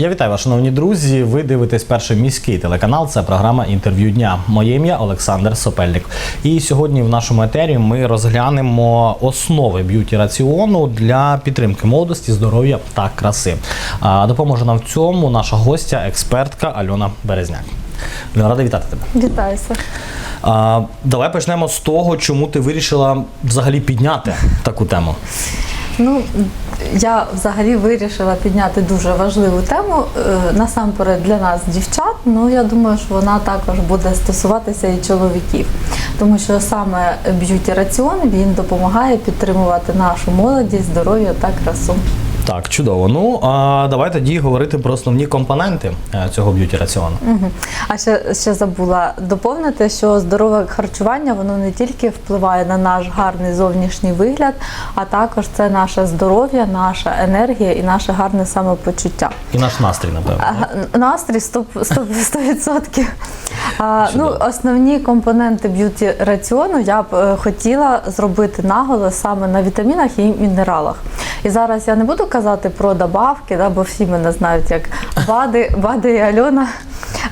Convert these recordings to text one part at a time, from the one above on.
Я вітаю вас, шановні друзі. Ви дивитесь перший міський телеканал. Це програма інтерв'ю дня. Моє ім'я Олександр Сопельник. І сьогодні в нашому етері ми розглянемо основи б'юті раціону для підтримки молодості, здоров'я та краси. Допоможе нам в цьому наша гостя, експертка Альона Березняк. Рада вітати тебе. Вітаюся. А, давай почнемо з того, чому ти вирішила взагалі підняти таку тему. Ну, я взагалі вирішила підняти дуже важливу тему е, насамперед для нас, дівчат. Ну я думаю, що вона також буде стосуватися і чоловіків, тому що саме б'юті раціон він допомагає підтримувати нашу молодість, здоров'я та красу. Так, чудово. Ну а давай тоді говорити про основні компоненти е, цього б'юті раціону. Мгм. А ще, ще забула доповнити, що здорове харчування воно не тільки впливає на наш гарний зовнішній вигляд, а також це наше здоров'я, наша енергія і наше гарне самопочуття. І наш настрій, напевно. А, Настрій 100%. 100%, 100%. А, ну, основні компоненти б'юті раціону я б е, хотіла зробити наголос саме на вітамінах і мінералах. І зараз я не буду казати про добавки, да, бо всі мене знають як Бади, Бади і Альона.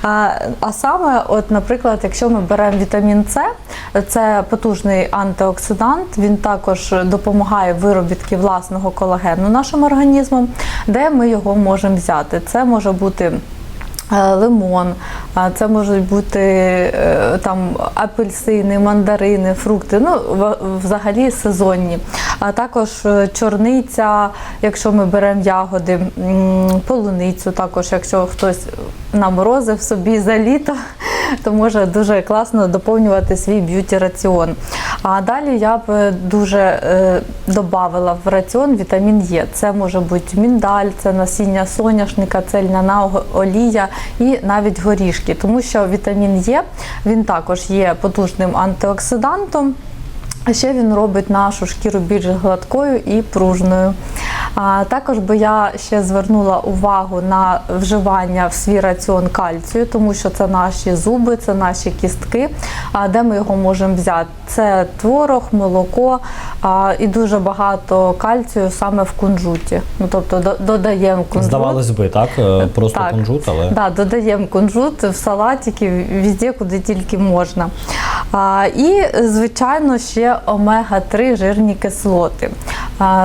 А, а саме, от, наприклад, якщо ми беремо вітамін С, це потужний антиоксидант, він також допомагає виробітки власного колагену нашим організмом, де ми його можемо взяти. Це може бути лимон, а це можуть бути е, там апельсини, мандарини, фрукти, ну взагалі сезонні. А також е, чорниця, якщо ми беремо ягоди, полуницю, також якщо хтось наморозив собі за літо, то може дуже класно доповнювати свій б'юті раціон. А далі я б е, дуже е, додавала в раціон вітамін Е. Це може бути міндаль, це насіння соняшника, це льняна олія і навіть горішки, тому що вітамін Е він також є потужним антиоксидантом. А ще він робить нашу шкіру більш гладкою і пружною. А також би я ще звернула увагу на вживання в свій раціон кальцію, тому що це наші зуби, це наші кістки. А де ми його можемо взяти? Це творог, молоко а, і дуже багато кальцію саме в кунжуті. Ну тобто додаємо кунжут. Здавалось би, так? е, Просто Так. кунжут, але Да, додаємо кунжут в салатики, везде, куди тільки можна. І, звичайно, ще омега-3 жирні кислоти.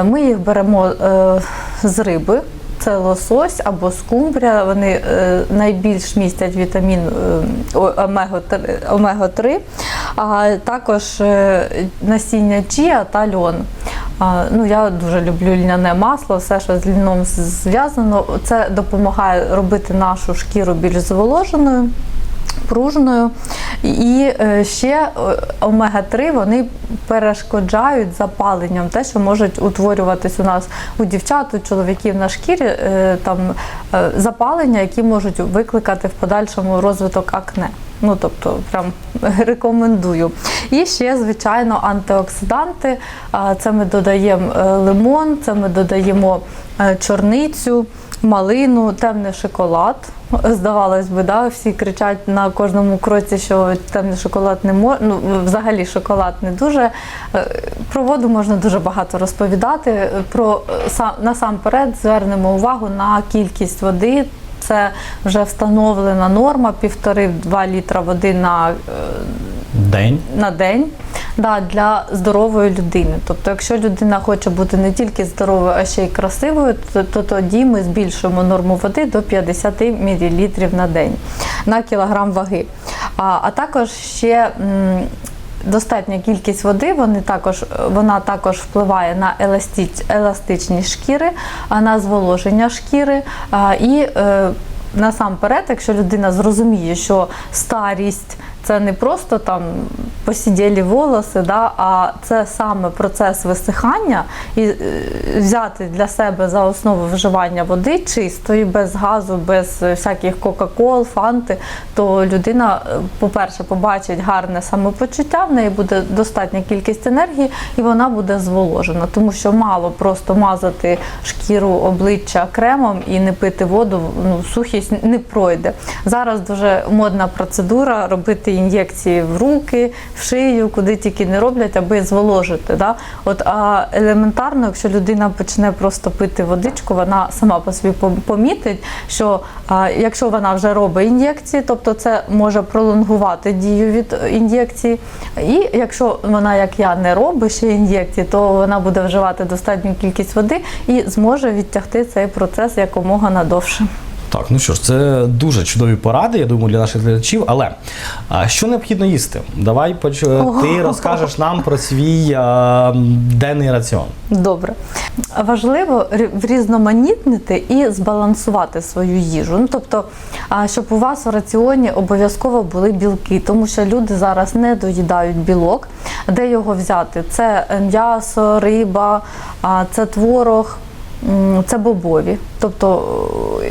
Ми їх беремо е, з риби. Це лосось або скумбрія. Вони е, найбільш містять вітамін е, омега-3, а також насіння чія та льон. Ну, я дуже люблю льняне масло, все, що з льном зв'язано. Це допомагає робити нашу шкіру більш зволоженою. Пружною і е, ще е, омега-3 вони перешкоджають запаленням, те, що можуть утворюватись у нас у дівчат, у чоловіків на шкірі е, там запалення, які можуть викликати в подальшому розвиток акне. Ну тобто, прям рекомендую. І ще, звичайно, антиоксиданти. Це ми додаємо лимон, це ми додаємо чорницю, малину, темний шоколад. Здавалось би, да, всі кричать на кожному кроці, що темний шоколад не можна. Ну, взагалі шоколад не дуже. Е, Про воду можна дуже багато розповідати. Про е, насамперед звернемо увагу на кількість води. Це вже встановлена норма півтори-два літра води на е, день. на день да, для здорової людини. Тобто, якщо людина хоче бути не тільки здоровою, а ще й красивою, то, то тоді ми збільшуємо норму води до 50 мл на день на кілограм ваги. А, а також ще. м, Достатня кількість води, вони також, вона також впливає на еластич, еластичність шкіри, на зволоження шкіри. А, і е, насамперед, якщо людина зрозуміє, що старість це не просто там посіділі волоси, да, а це саме процес висихання і е, взяти для себе за основу вживання води чистої, без газу, без всяких кока-кол, фанти, то людина, е, по-перше, побачить гарне самопочуття, в неї буде достатня кількість енергії і вона буде зволожена, тому що мало просто мазати шкіру обличчя кремом і не пити воду, ну, сухість не пройде. Зараз дуже модна процедура робити ін'єкції в руки, в шию, куди тільки не роблять, аби зволожити. Да? От, а елементарно, якщо людина почне просто пити водичку, вона сама по собі помітить, що а, якщо вона вже робить ін'єкції, тобто це може пролонгувати дію від ін'єкції. І якщо вона, як я, не робить ще ін'єкції, то вона буде вживати достатню кількість води і зможе відтягти цей процес якомога надовше. Так, ну що ж, це дуже чудові поради, я думаю, для наших глядачів. Але а, що необхідно їсти? Давай поч... ти розкажеш нам про свій а, денний раціон. Добре. Важливо рі- врізноманітнити і збалансувати свою їжу. Ну, тобто, а, щоб у вас в раціоні обов'язково були білки, тому що люди зараз не доїдають білок. Де його взяти? Це е, м'ясо, риба, а, це творог. Це бобові. Тобто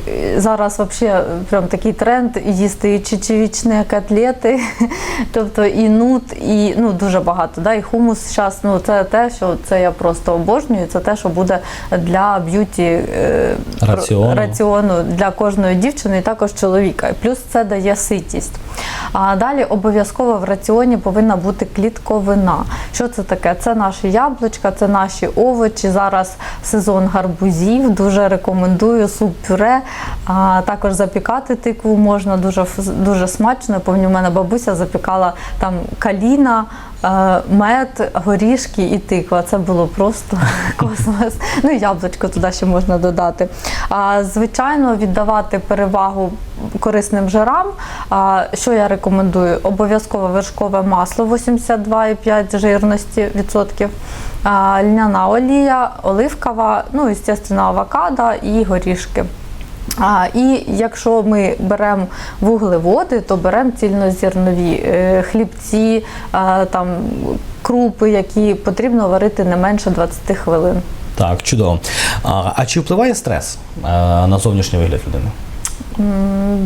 е, зараз взагалі прям такий тренд їсти і чечевічні котлети, тобто і нут, і ну дуже багато. Да? І хумус зараз, ну це те, що це я просто обожнюю. Це те, що буде для б'юті е, Раціону. раціону для кожної дівчини, і також чоловіка. Плюс це дає ситість. А далі обов'язково в раціоні повинна бути клітковина. Що це таке? Це наші яблучка, це наші овочі. Зараз сезон гарбузів. Дуже рекомендую суп пюре. А також запікати тикву можна дуже дуже смачно. Пам'ятаю, мене бабуся запікала там каліна. Мед, горішки і тиква. Це було просто космос. Ну яблучко туди ще можна додати. А, звичайно, віддавати перевагу корисним жирам. А, що я рекомендую? Обов'язково вершкове масло 82,5 жирності відсотків. Льняна олія, оливкова, ну, звісно, авокадо і горішки. А, і якщо ми беремо вуглеводи, то беремо цільнозернові е, хлібці, е, там, крупи, які потрібно варити не менше 20 хвилин. Так, чудово. А, а чи впливає стрес е, на зовнішній вигляд людини?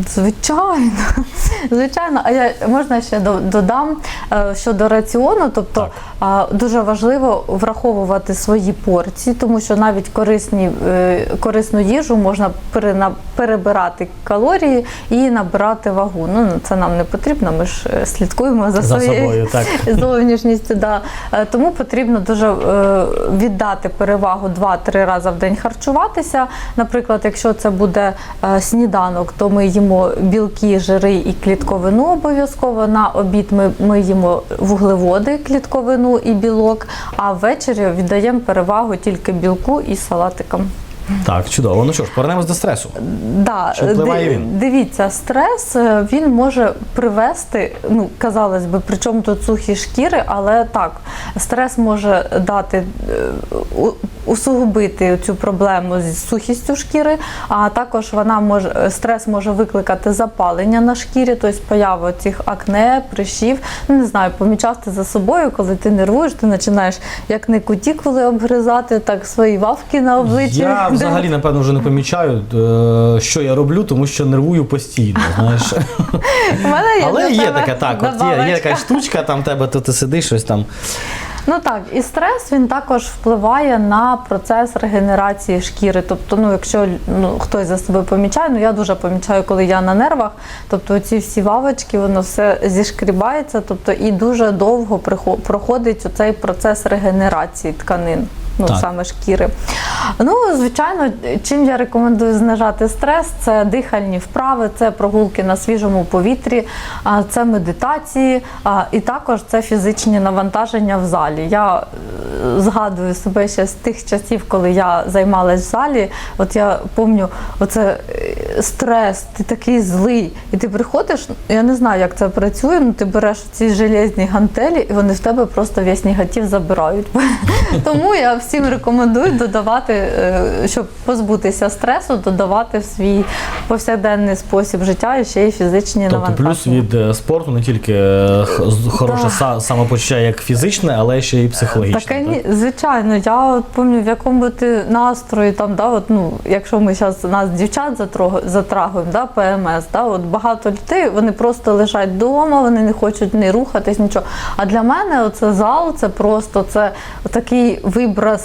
Звичайно, звичайно. А я можна ще додам е, щодо раціону, тобто Так. дуже важливо враховувати свої порції, тому що навіть корисні, е, корисну їжу можна перебирати калорії і набирати вагу. Ну це нам не потрібно. Ми ж е, слідкуємо за, За своєю собою, так. зовнішністю. Да. Тому потрібно дуже віддати перевагу 2-3 рази в день харчуватися. Наприклад, якщо це буде е, сніданок, то ми їмо білки, жири і клітковину обов'язково. На обід ми, ми їмо вуглеводи, клітковину і білок, а ввечері віддаємо перевагу тільки білку і салатикам. Так, чудово. Ну що ж, повернемось до стресу. Да, впливає він? Дивіться, стрес е, він може привести, ну казалось би, при чому тут сухі шкіри, але так, стрес може дати е, усугубити цю проблему з сухістю шкіри, а також вона може стрес може викликати запалення на шкірі, тобто появу цих акне, прищів. Ну не знаю, помічав ти за собою, коли ти нервуєш, ти починаєш як не кутікули обгризати, так свої вавки на обличчі. Я взагалі, напевно, вже не помічаю, е, що я роблю, тому що нервую постійно. Знаєш. Але є таке так, от є, є добавочка. штучка, там тебе, то ти сидиш щось там. Ну так, і стрес він також впливає на процес регенерації шкіри. Тобто, ну якщо ну хтось за себе помічає, ну я дуже помічаю, коли я на нервах, тобто ці всі вавочки, воно все зішкрібається, тобто і дуже довго проходить цей процес регенерації тканин. Ну, Так. саме шкіри. Ну, звичайно, чим я рекомендую знижати стрес, це дихальні вправи, це прогулки на свіжому повітрі, це медитації, і також це фізичні навантаження в залі. Я е, згадую себе ще з тих часів, коли я займалась в залі. От я пам'ятаю, оце е, стрес, ти такий злий, і ти приходиш, я не знаю, як це працює, ну ти береш ці железні гантелі, і вони в тебе просто весь негатив забирають. Тому я всім рекомендую додавати, е, щоб позбутися стресу, додавати в свій повсякденний спосіб життя і ще й фізичні Тобто навантаження. плюс від е, спорту не тільки е, хороше Да. самопочуття як фізичне, але ще й психологічне. Таке ні, звичайно. Я от пам'ятаю, в якому би ти настрої там, да, от, ну, якщо ми зараз нас дівчат затрагуємо, да, ПМС, да, от багато людей вони просто лежать вдома, вони не хочуть не рухатись, нічого. А для мене оце зал, це просто це такий от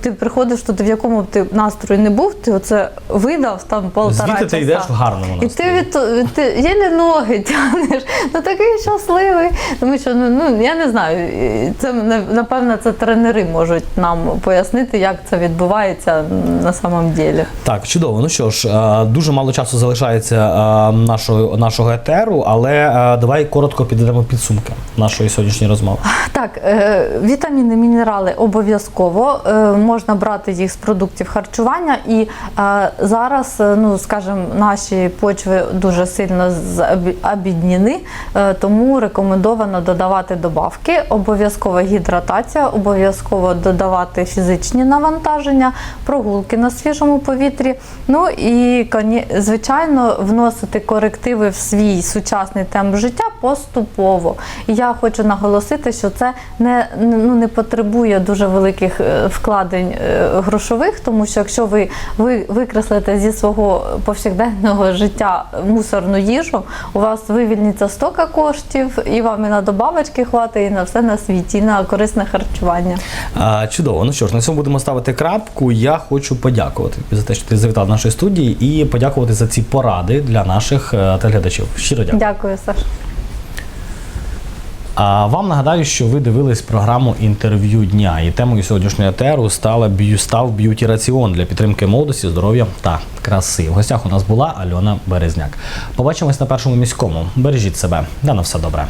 ти приходиш туди, в якому б ти настрої не був, ти оце видав там полтора Звідти ти йдеш в гарному І ти від, ти єлі ноги тягнеш, ну такий щасливий. Тому що ну, ну я не знаю, це напевно це тренери можуть нам пояснити, як це відбувається на самом ділі. Так, чудово. Ну що ж, е, дуже мало часу залишається е, нашого, нашого етеру, але е, давай коротко підведемо підсумки нашої сьогоднішньої розмови. Так, е, вітаміни, мінерали обов'язково е, можна брати їх з продуктів харчування, і е, зараз, е, ну скажімо, наші почви дуже сильно обідніни, тому рекомендовано додавати добавки. Обов'язкова гідратація, обов'язково додавати фізичні навантаження, прогулки на свіжому повітрі. Ну і звичайно вносити корективи в свій сучасний темп життя поступово. І я хочу наголосити, що це не, ну, не потребує дуже великих е, вкладень е, грошових, тому що якщо ви, ви викреслите зі свого повсякденного життя мусорну їжу, у вас вивільниться стока коштів, і вам і на добавочки хватить, і на все на світі, і на корисне харчування. А, чудово. Ну що ж, на цьому будемо ставити крапку. Я хочу подякувати за те, що ти завітав до нашої студії, і подякувати за ці поради для наших е, телеглядачів. Щиро дякую. Дякую, Саш. А вам нагадаю, що ви дивились програму інтерв'ю дня, і темою сьогоднішнього етеру стала став б'юті раціон для підтримки молодості, здоров'я та краси. В гостях у нас була Альона Березняк. Побачимось на першому міському. Бережіть себе. Да на все добре.